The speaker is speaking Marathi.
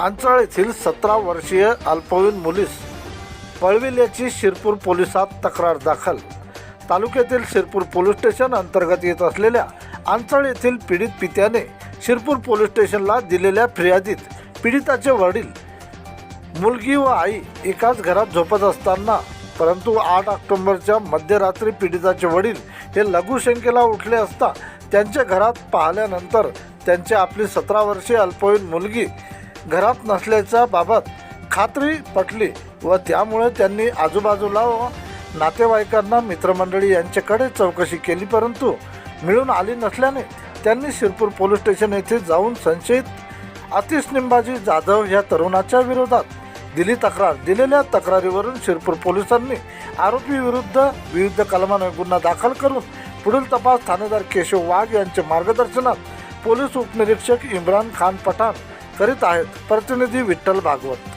अंचळ येथील सतरा वर्षीय अल्पवयीन मुलीस पळविल्याची शिरपूर पोलिसात तक्रार दाखल. तालुक्यातील शिरपूर पोलीस स्टेशन अंतर्गत येत असलेल्या अंचळ येथील पीडित पित्याने शिरपूर पोलीस स्टेशनला दिलेल्या फिर्यादीत पीडिताचे वडील मुलगी व आई एकाच घरात झोपत असताना परंतु आठ ऑक्टोंबरच्या मध्यरात्री पीडिताचे वडील हे लघुशंकेला उठले असता त्यांच्या घरात पाहिल्यानंतर त्यांची आपली सतरा वर्षीय अल्पवयीन मुलगी घरात नसल्याच्या बाबत खात्री पटली व त्यामुळे त्यांनी आजूबाजूला व नातेवाईकांना मित्रमंडळी यांच्याकडे चौकशी केली परंतु मिळून आली नसल्याने त्यांनी शिरपूर पोलीस स्टेशन येथे जाऊन संशयित आतिश निंबाजी जाधव या तरुणाच्या विरोधात दिली तक्रार. दिलेल्या तक्रारीवरून शिरपूर पोलिसांनी आरोपीविरुद्ध विविध कलमाने गुन्हा दाखल करून पुढील तपास ठाणेदार केशव वाघ यांच्या मार्गदर्शनात पोलीस उपनिरीक्षक इम्रान खान पठाण करीत आहेत. प्रतिनिधी विठ्ठल भागवत.